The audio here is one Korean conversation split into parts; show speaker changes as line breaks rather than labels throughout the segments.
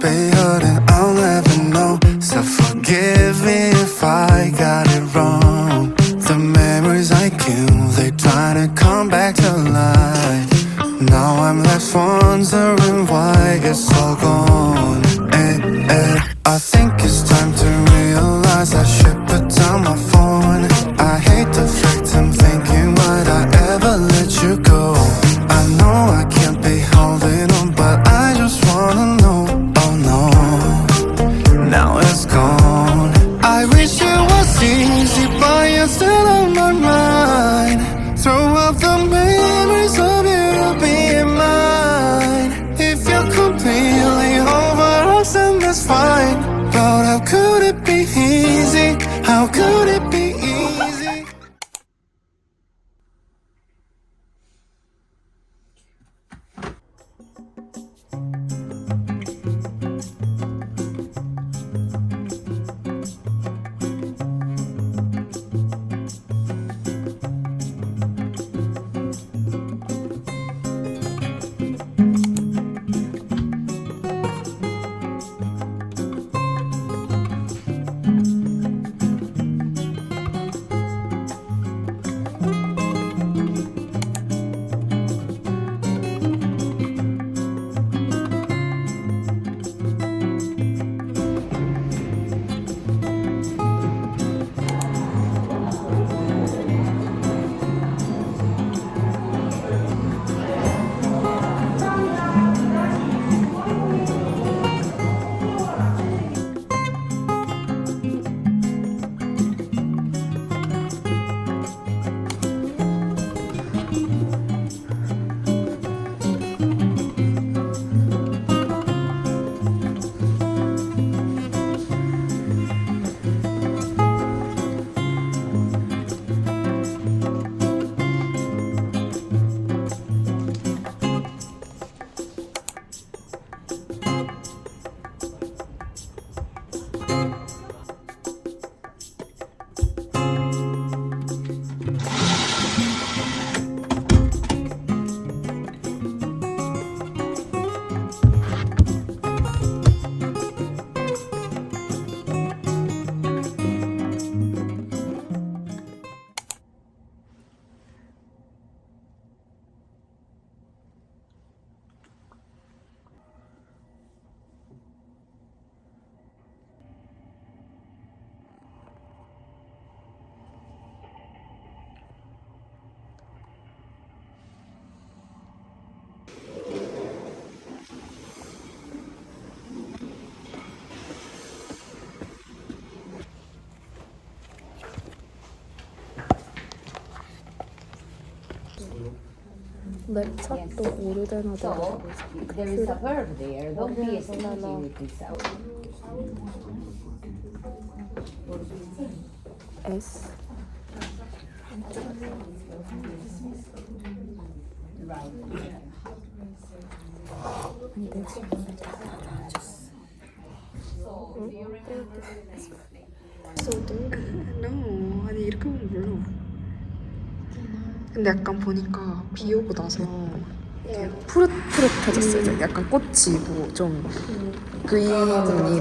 be hurting, I'll never know. So forgive me if I got it wrong. The memories I kill, they try to come back to life. Now I'm left wondering
랩차도 오르데나다
So there is a verb there. Don't be stingy with this.
S 근데 지금 소드?
No, 아니 이렇게 보면 몰라. 근데 약간 보니까 비 오고 나서 되게 푸릇푸릇해졌어요. 이제 약간 꽃이 지고 좀 그린이 나오는.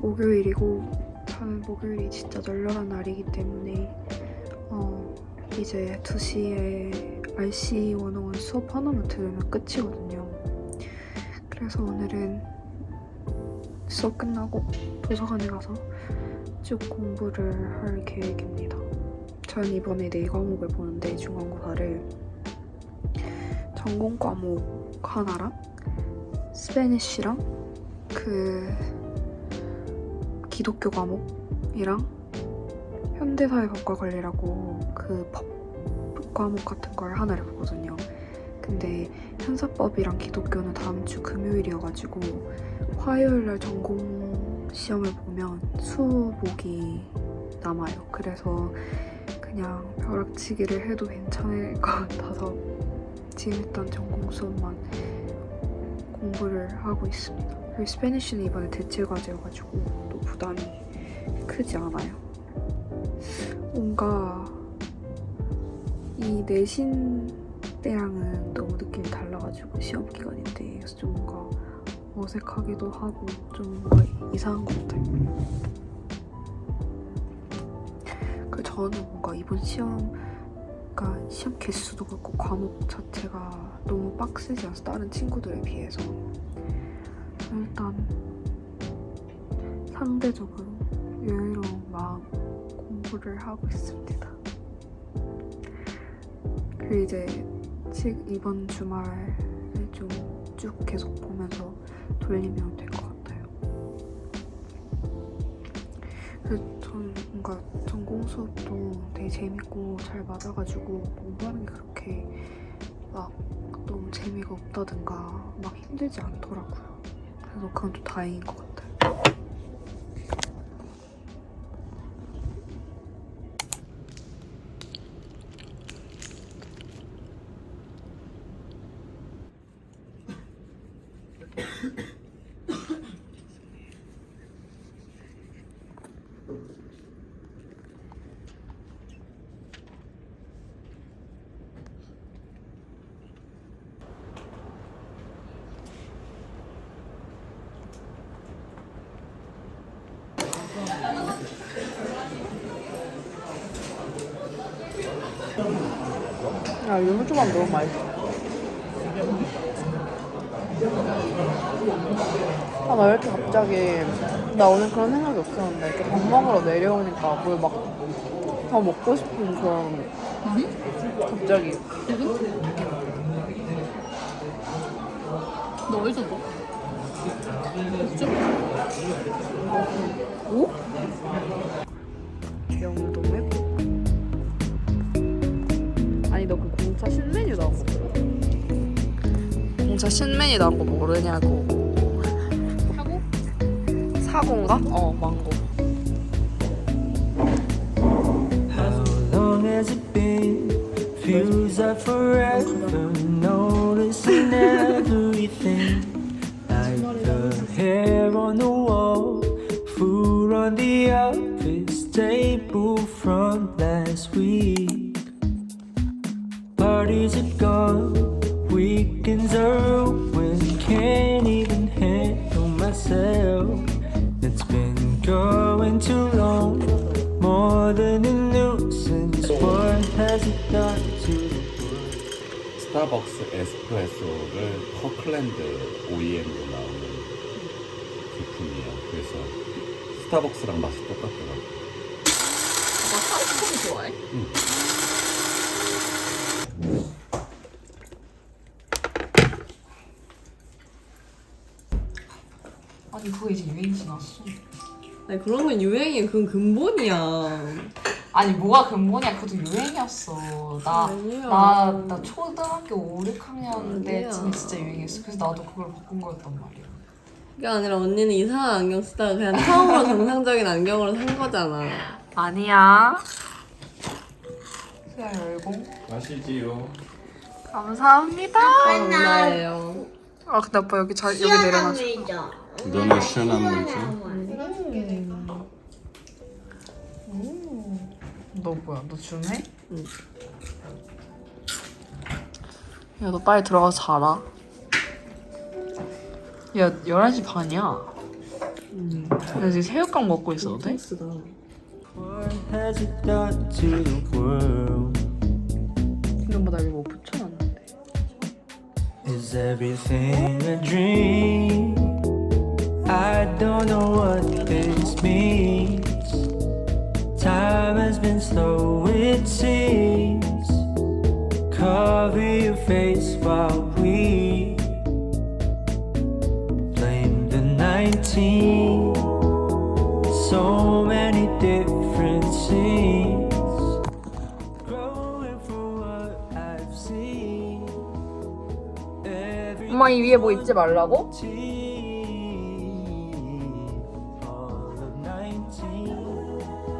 목요일이고 저는 목요일이 진짜 널널한 날이기 때문에 어 이제 2시에 RC 101 수업 하나만 들으면 끝이거든요. 그래서 오늘은 수업 끝나고 도서관에 가서 쭉 공부를 할 계획입니다. 저는 이번에 네 과목을 보는데 중간고사를 전공 과목 하나랑 스페니쉬랑 그 기독교 과목이랑 현대사회법과 관리라고 그 법 과목 같은 걸 하나를 보거든요. 근데 현사법이랑 기독교는 다음 주 금요일이어가지고 화요일 날 전공 시험을 보면 수목이 남아요. 그래서 그냥 벼락치기를 해도 괜찮을 것 같아서 지금 일단 전공 수업만 공부를 하고 있습니다. 스페니쉬는 이번에 대체 과제여가지고 또 부담이 크지 않아요. 뭔가 이 내신 때랑은 너무 느낌이 달라가지고 시험 기간인데 그래서 좀 뭔가 어색하기도 하고 좀 뭔가 이상한 것 같아요. 그 저는 뭔가 이번 시험 그러니까 시험 개수도 그렇고 과목 자체가 너무 빡세지 않아서 다른 친구들에 비해서 일단 상대적으로 여유로운 마음 공부를 하고 있습니다. 그리고 이제 지- 이번 주말을 좀쭉 계속 보면서 돌리면 될 것 같아요. 그래서 저는 뭔가 전공 수업도 되게 재밌고 잘 맞아가지고 공부하는 게 그렇게 막 너무 재미가 없다든가 막 힘들지 않더라고요. 그래서 그건 또 다행인 것 같아요.
야 유부초밥 너무 맛있어. 아, 나 왜 이렇게 갑자기 나 오늘 그런 생각이 없었는데 이렇게 밥 먹으러 내려오니까 뭘 막 더 먹고 싶은 그런 갑자기
너 어디서 뭐?
오? 영동 공차 신메뉴 나온 거 모르냐고
사고?
사고인가? 어 망고
How long has it been? Feels like forever. Weekends are ruined. Can't even handle myself. It's been going too long, more than a nuisance. What has it done to the world?
스타벅스 에스프레소를 커클랜드 OEM으로 나오는 제품이에요. 그래서 스타벅스랑 맛이 똑같더라고요.
나 사고 좋아해?
아니 그거 이제 유행 지났어
아니 그런 건 유행이야. 그건 근본이야.
아니 뭐가 근본이야 그것도 유행이었어 나
아니야.
나, 나 초등학교 5, 6학년 때쯤
아니야.
진짜 유행했어. 그래서 나도 그걸 바꾼 거였단 말이야.
그게 아니라 언니는 이상한 안경 쓰다가 그냥 처음으로 정상적인 안경으로 산 거잖아.
아니야. 수야 열고.
마시지요.
감사합니다.
감사해요.
아 근데 아빠 여기 잘 여기 내려놔줘.
너는 시원한 물지?
너 뭐야? 너?
응.
야너 빨리 들어가서 자라. 야 11시 반이야.
음.
나 지금 새우깡 먹고 있어도 돼?
What has it done to the world?
생각보다 이거 뭐 붙여놨는데.
Is everything a dream? I don't know what this means. Time has been slow, it seems. Cover your face while we blame the 19. So many different scenes. Growing from what I've seen. Every
엄마 이 위에 뭐 입지 말라고?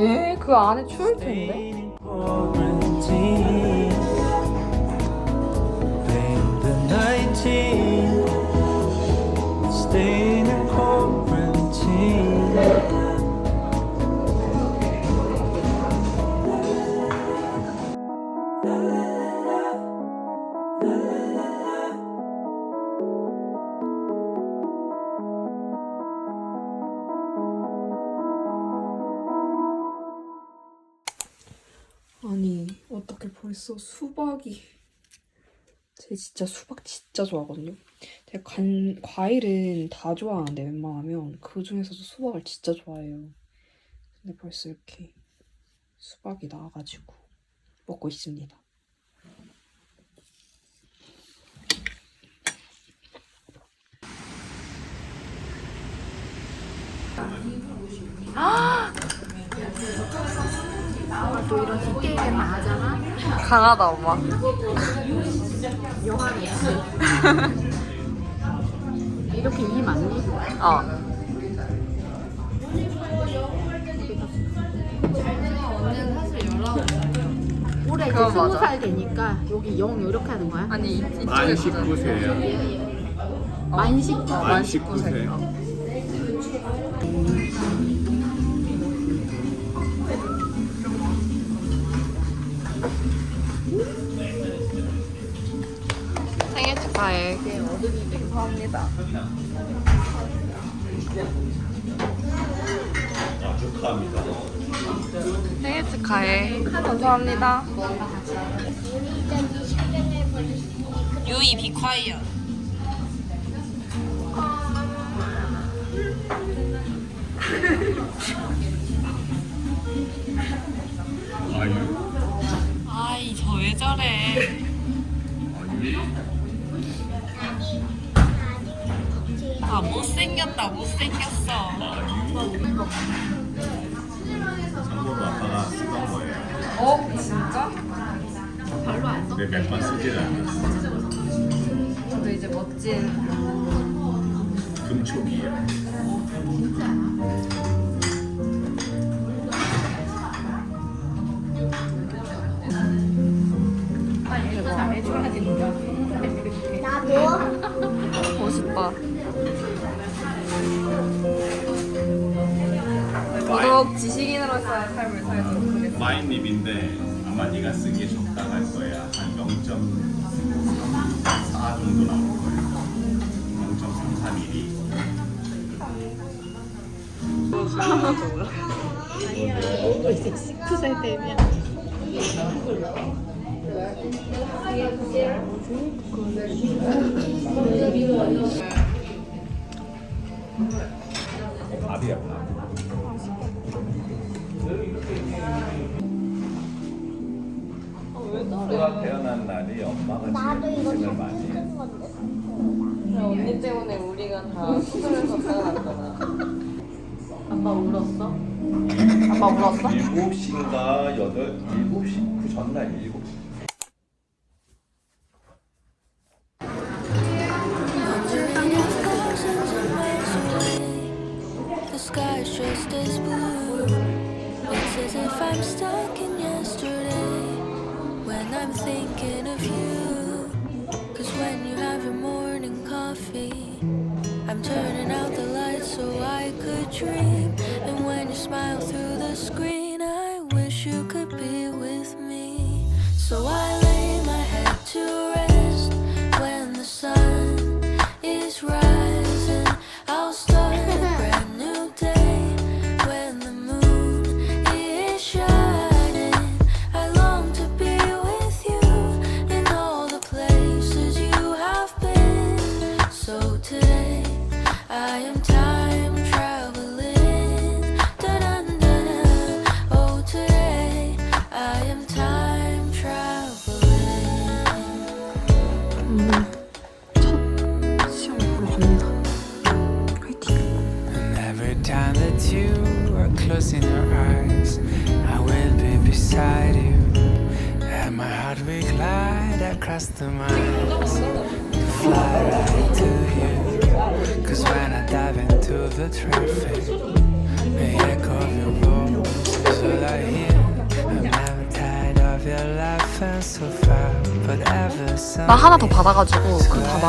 에? 그 안에 추울 텐데. 벌써 수박이 제 진짜 수박 진짜 좋아하거든요. 제가 간, 과일은 다 좋아하는데 웬만하면 그 중에서도 수박을 진짜 좋아해요. 근데 벌써 이렇게 수박이 나와가지고 먹고 있습니다. 강하다 엄마.
이렇게 이 맞니?
어.
언니는 사실 19 올해 이제
그건 맞아.
20살 되니까 여기 0 이렇게 하는 거야?
아니 이- 이쪽에
만
있는
19세예요.
만 19.
만 19세.
생일 축하해. 감사합니다.
축하합니다.
생일 축하해. 감사합니다. 유이 비콰이어.
아유.
아이 저 왜 저래? 아 못생겼다 못생겼어.
참고로 아빠가 쓰던 거예요.
어 진짜?
근데 몇 번 쓰질 않았어.
저도 이제 멋진
금촉이에요.
구독 지식인으로서의 삶을 살도록 하겠습니다.
마인립인데 아마 네가 쓰기에 적당할 거야. 한 0.4 정도 나올 거예요. 0.331이. 밥이야 밥. 누가 태어난 날이 엄마가 고생을 많이 해.
언니 때문에 우리가 다 수술해서 태어났잖아. 아빠 울었어?
아빠 울었어?
7시인가 8, 7시 그 전날 7시.
The sky's just as blue. It's as if I'm stuck in I'm thinking of you. Cause when you have your morning coffee, I'm turning out the lights so I could dream. And when you smile through the screen, I wish you could be with me. So I lay my head to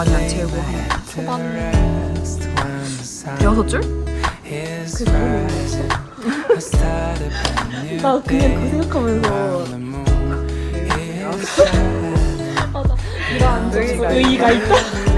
많이 안 채우고 한 초반 여섯 줄?
나 그냥 그 생각하면서
의의가 있다.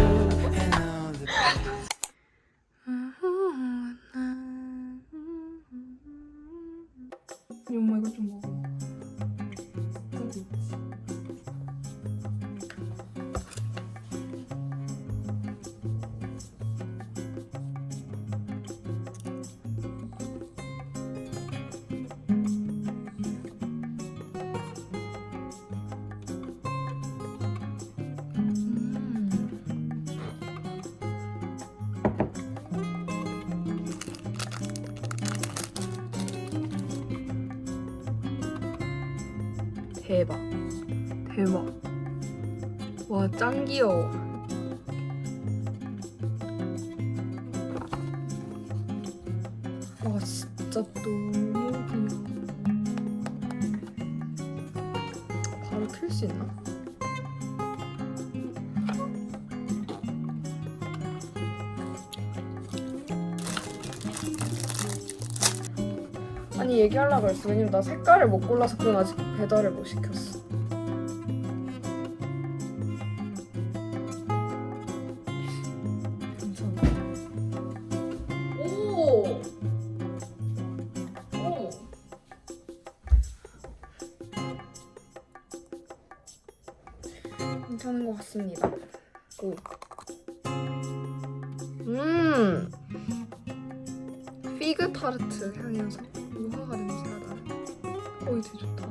대박. 대박. 와, 짱 귀여워. 했어. 왜냐면 나 색깔을 못 골라서 그건 아직 배달을 못 시켰어. 괜찮은 것 같습니다. 오. 음! 피그 타르트 향이어서 되게 좋다.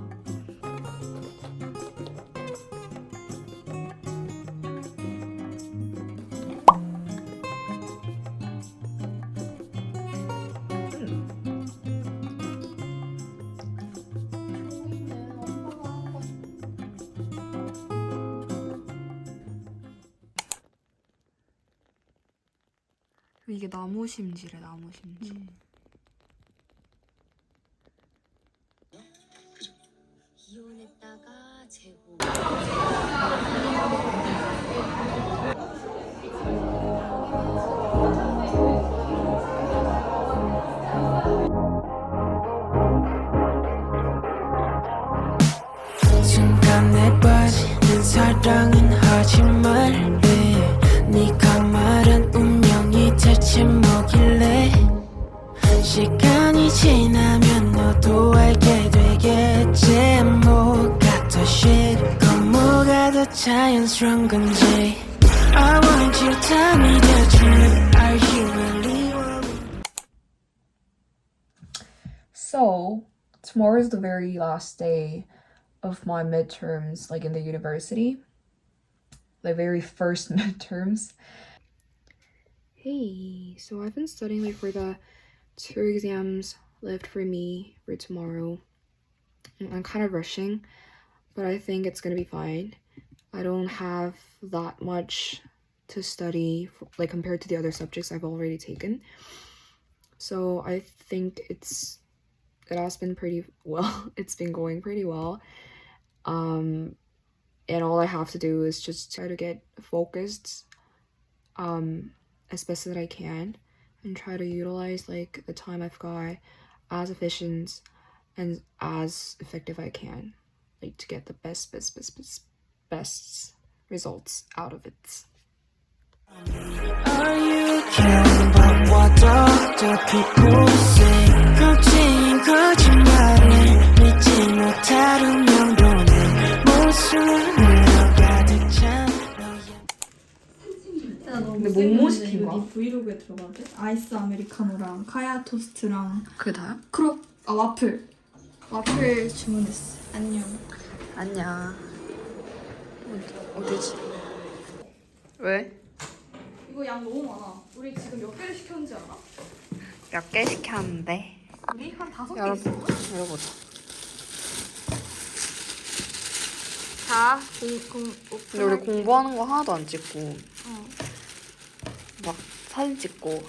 이게 나무 심지래, 나무 심지.
이
So, tomorrow is the very last day of my midterms, like in the university. The very first midterms. Hey, so I've been studying like for the two exams left for me for tomorrow. I'm kind of rushing, but I think it's gonna be fine. I don't have that much to study, like compared to the other subjects I've already taken. So I think it's it has been pretty well. It's been going pretty well. Um and all I have to do is just try to get focused um as best that I can and try to utilize like the time I've got as efficient and as effective I can like to get the best best best best best results out of it.
Are you caring about what other people say? 걱정인 거짓말에 믿지 못할 운명도는 모순으로 가득 찬 너의
근데 뭐뭐 시킨 거야?
브이로그에 들어가도 돼? 아이스 아메리카노랑 카야 토스트랑
그게 다야?
크롭 아 와플 와플 주문했어 안녕
안녕. 어디, 어디지? 왜?
이거 양 너무 많아 우리 지금 몇 개를 시켰는지 알아?
몇 개 시켰는데?
우리 한 다섯 개 있어.
열어보자.
자, 공, 공,
근데 우리 공부하는 거 하나도 안 찍고
어.
막 사진 찍고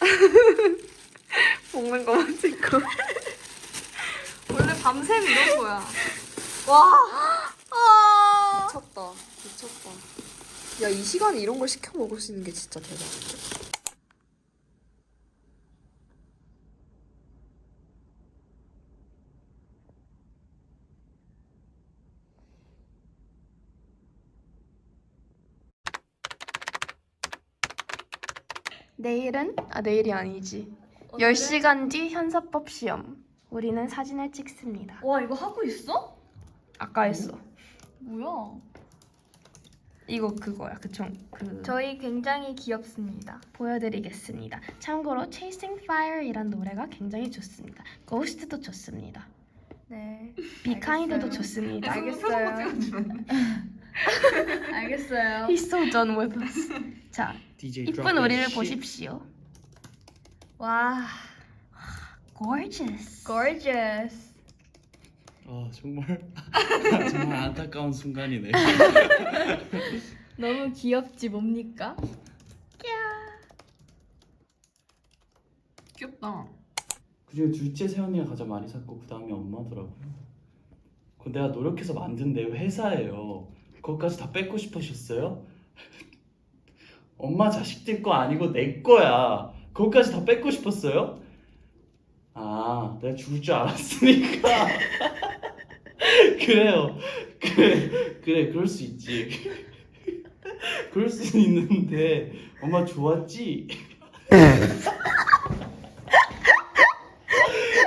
먹는 거만 찍고
원래 밤샘 이런 거야. 와! 아!
미쳤다 미쳤다 야 이 시간에 이런 걸 시켜 먹을 수 있는 게 진짜 대박이야
내일은 아 내일이 아니지. 10시간 뒤 현사법 시험. 우리는 사진을 찍습니다.
와, 이거 하고 있어?
아까 했어.
뭐야?
이거 그거야. 그총 그
저희 굉장히 귀엽습니다.
보여드리겠습니다. 참고로 Chasing Fire이란 노래가 굉장히 좋습니다. Ghost도 좋습니다.
네.
Be Kind도
알겠어요.
좋습니다.
알겠어요. 알겠어요.
He's so done with us. 자, 이쁜 우리를 보십시오.
와,
Gorgeous.
gorgeous.
아 정말 정말 안타까운 순간이네.
너무 귀엽지 뭡니까?
귀엽다
그중에 둘째 세연이가 가장 많이 샀고 그 다음이 엄마더라고요. 그 내가 노력해서 만든 내 회사예요. 그것까지 다 뺏고 싶으셨어요? 엄마 자식들 거 아니고 내 거야. 그것까지 다 뺏고 싶었어요? 아, 내가 죽을 줄 알았으니까. 그래요. 그래, 그래, 그럴 수 있지. 그럴 수 있는데 엄마 좋았지?
아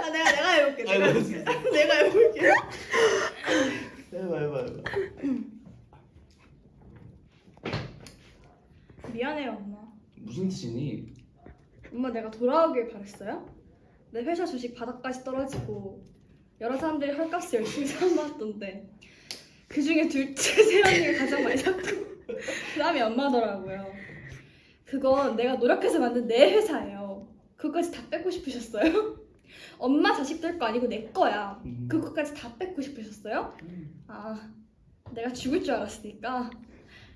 내가 내가 해볼게.
아니,
내가
나
해볼게. 내가 해볼게.
해봐, 해봐, 해봐.
미안해요, 엄마.
무슨 뜻이니?
엄마 내가 돌아오길 바랬어요? 내 회사 주식 바닥까지 떨어지고 여러 사람들이 헐값을 열심히 사모았던데 그 중에 둘째 세연이가 가장 많이 샀고 그 다음에 엄마더라고요. 그건 내가 노력해서 만든 내 회사예요. 그것까지 다 뺏고 싶으셨어요? 엄마 자식들 거 아니고 내 거야.
음.
그것까지 다 뺏고 싶으셨어요? 아, 내가 죽을 줄 알았으니까.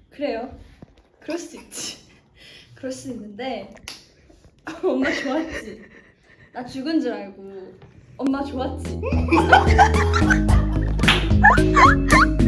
그래요. 그럴 수 있지. 그럴 수 있는데 엄마 좋았지. 나 죽은 줄 알고 엄마 좋았지.